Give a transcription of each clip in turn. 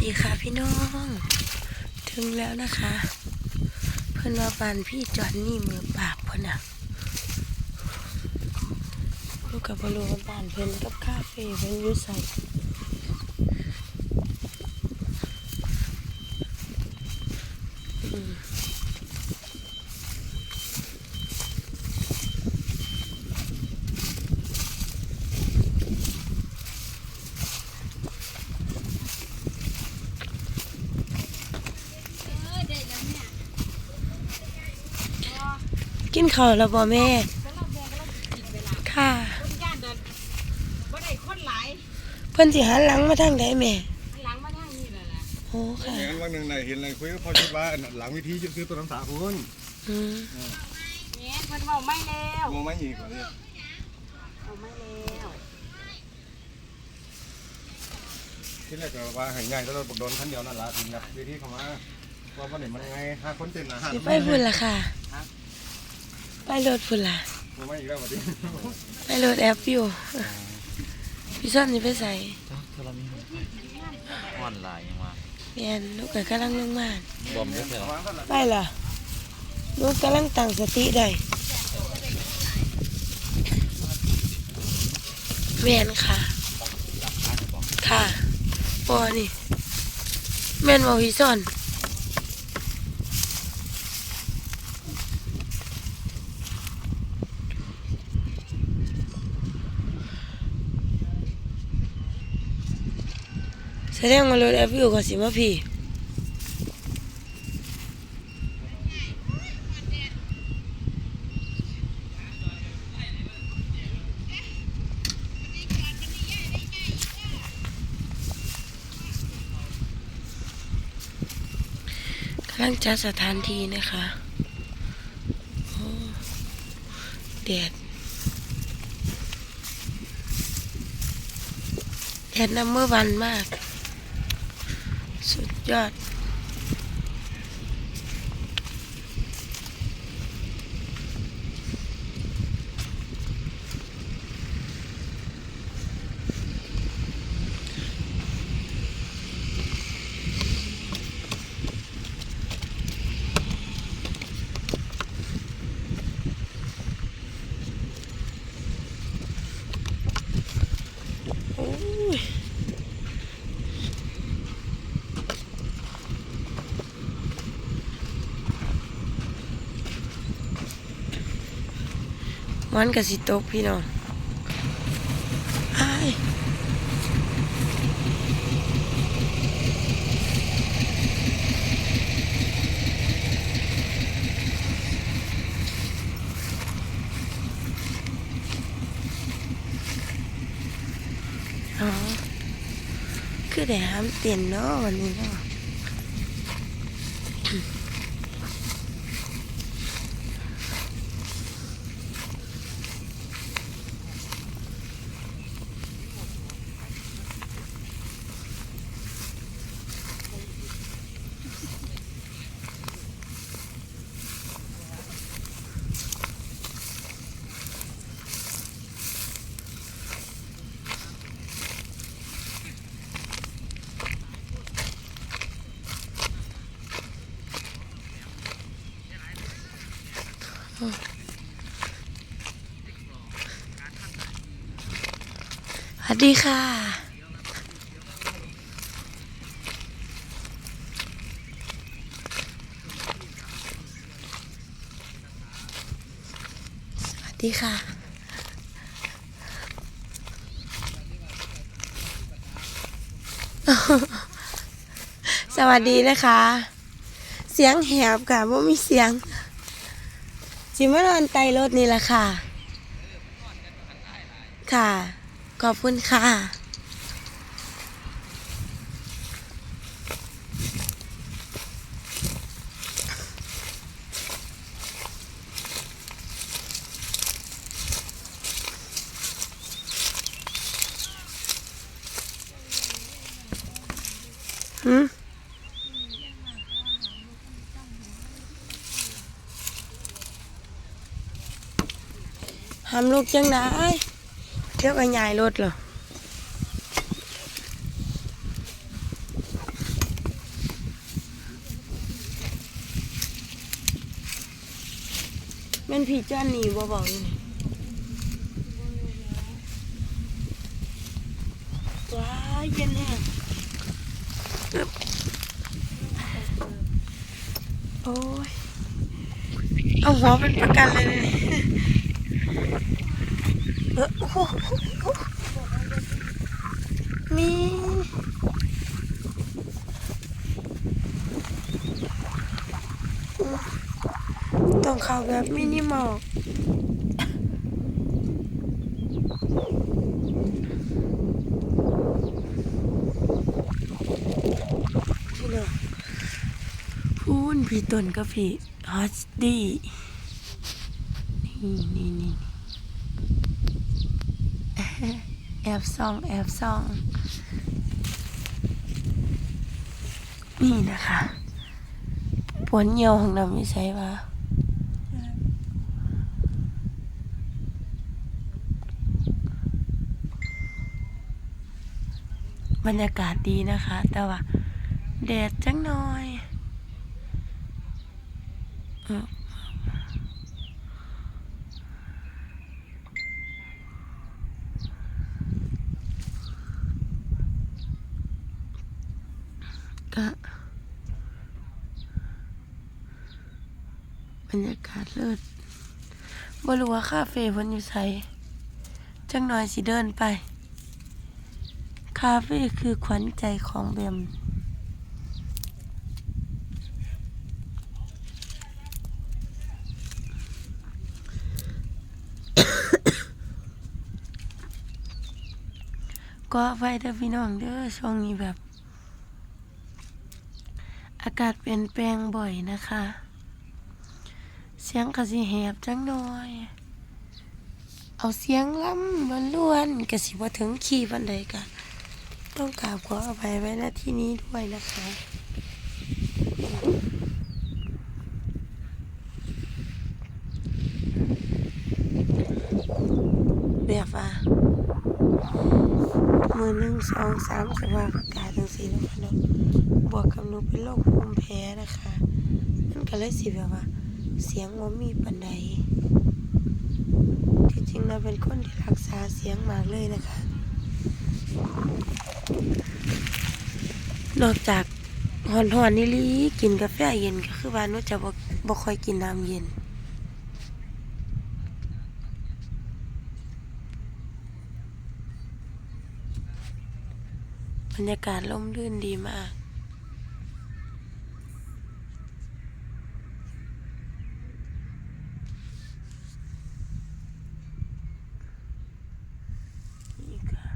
ดีค่ะพี่น้อง ถึงแล้วนะคะ เพื่อนว่าบานพี่จอนนี่มือปราบเพื่อนอะลูกกับบรูบ้านเพื่อนกับคาเฟ่เพื่อนยู่ใส่อืม เออได้แล้วเนี่ย กินข้าวแล้วบ่แม่แล้วเราแบกแล้วเรากินเวลาค่ะคนย่านเดินบ่ได้คนหลายเพื่อนสิหันหลังมาทางใดแม่หันหลังมาทางนี้แหละล่ะโอ้ค่ะอย่างนั้นวันหนึ่งนายเห็นอะไรคุยกับพ่อคิดว่าหลังวิธีจะซื้อตัวน้ำสาคุณอืมเนี่ยเพิ่นเว้าไม่แล้วมองไม่อีกกว่านี้เอาไม่แล้วที่แรกก็ว่าหันใหญ่แล้วเราโดนคันเดียวนั่นละถึงแบบวิธีเข้ามาว่าวันไหนมันยังไงห้าคนเต็มนะห้าสิไปพุ่นละค่ะ ไปรถพุ่นละมองไม่อีกแล้ววันนี้ไปรถแอปอยู่พี่ซ่อนนี่ไปใส่ออนไลน์ยังว่าเรียนลูกก็กำลังลงมาบอมก็เถอะไปเหรอลูกกำลังตั้งสติได้แม่นค่ะ ค่ะปอนี่แม่นบ่พี่ซ่อน แสดงว่ารถแอปอยู่ก็สิมาพี่กำลังจัดสถานที่นะคะแดดแดดน้ำเมื่อวันมาก ยอด โอ้ย มันก็สิตกพี่น้องอ้ายอ๋อคือได้ห้ามเต้นเนาะวันนี้เนาะ สวัสดีค่ะ สวัสดีค่ะสวัสดีนะคะ เสียงแหบค่ะว่ามีเสียง จิมานอนไตรถนี่แหละค่ะ ค่ะ ขอบคุณค่ะหืำลูกจังได้เที่ยวกันใหญ่รถเหรอมันผีเจ้าหนีบ่บอกนี่ว้าเย็นเนี่ยโอ้ย เอาหัวเป็นประกันเลยเนี่ย เออโอ้โหมีต้องเข้าแบบมินิมอลพี่น้องพูนพี่ต้นกับพี่ฮัสดี้นี่นี่นี่ แอบซ่องแอบซ่อง นี่นะคะปวนเหี่ยวของเราไม่ใช่ปะบรรยากาศดีนะคะ แต่ว่าแดดจังหน่อยเออ ก็บรร ยากาศเลิศบ่รู้ว่าคาเฟ่เพิ่นอยู่ไสจังหน่อยสิเดินไป คาเฟ่คือขวัญใจของแบมก็ไฟเด้อพี่น้องเด้อช่วงนี้แบบ อากาศเปลี่ยนแปลงบ่อยนะคะ สียงก็สิแหบจังหน่อย เอาเสียงล้ำมันล้วนก็สิว่าถึงขี่บันไดกะต้องกราบขออภัยไว้ณที่นี้ด้วยนะคะแบบว่ามือหนึ่งสองสามสภาพอากาศจังสีนะคะเนาะบวกกับหนูเป็นโรคภูมิแพ้นะคะมันก็เลยสิแบบว่า เสียงว่ามีปันใดที่จริงเราเป็นคนที่รักษาเสียงมากเลยนะคะ นอกจากหอนหอนนี่ลีกินกาแฟเย็นก็คือว่านูจะบ่บ่ค่อยกินน้ำเย็น บรรยากาศร่มรื่นดีมาก นี่ค่ะ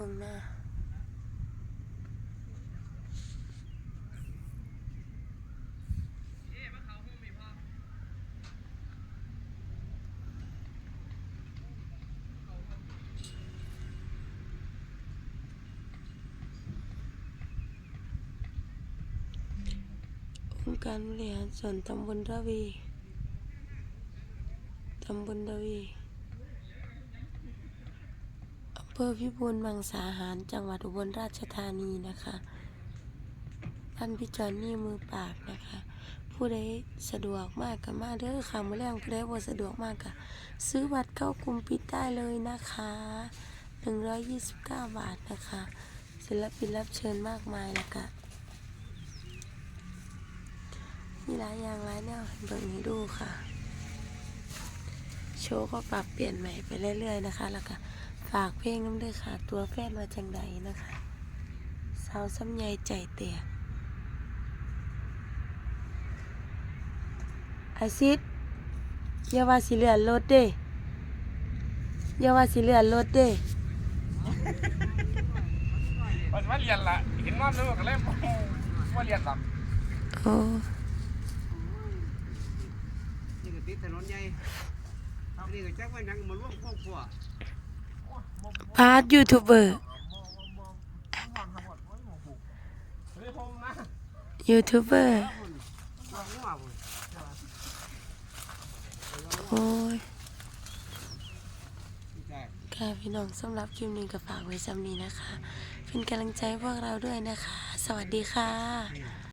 อยู่งหน้า องค์การบริหารส่วนตำบลระวี ตำบลระวี อำเภอพิบูลมังสาหาร จังหวัดอุบลราชธานีนะคะ ท่านพี่จอนนี่มือปากนะคะ ผู้ใดสะดวกมากกับมาเด้อค่ะมือแรงผู้ใดบ่สะดวกมากกับซื้อบัตรเข้ากลุ่มปิดได้เลยนะคะ 129 บาทนะคะ ศิลปินรับเชิญมากมายแล้วก็มีหลายอย่างหลายแนวให้เบิ่งให้ดูค่ะ โชว์ก็ปรับเปลี่ยนใหม่ไปเรื่อยๆนะคะ แล้วก็ ฝากเพลงน้ำด้วยค่ะ ตัวแฟนมาจังใดนะคะสาวซ้ำใยใจแตกอาซิดอย่าว่าสิเลือนรถเด้อย่าว่าสิเลือนรถเด้ว่าว่าเรียนละเห็นนอนแล้วก็เลยว่าเรียนหลับโอ้นี่ก็ติดถนนใหญ่อันนี้ก็จักว่าหยังมาร่วมครอบครัว พาร์ทยูทูบเบอร์ยูทูบเบอร์โอ้ยค่ะพี่น้องสำหรับคลิปนี้ก็ฝากไว้ซ้ำนี้นะคะ เป็นกำลังใจพวกเราด้วยนะคะ สวัสดีค่ะ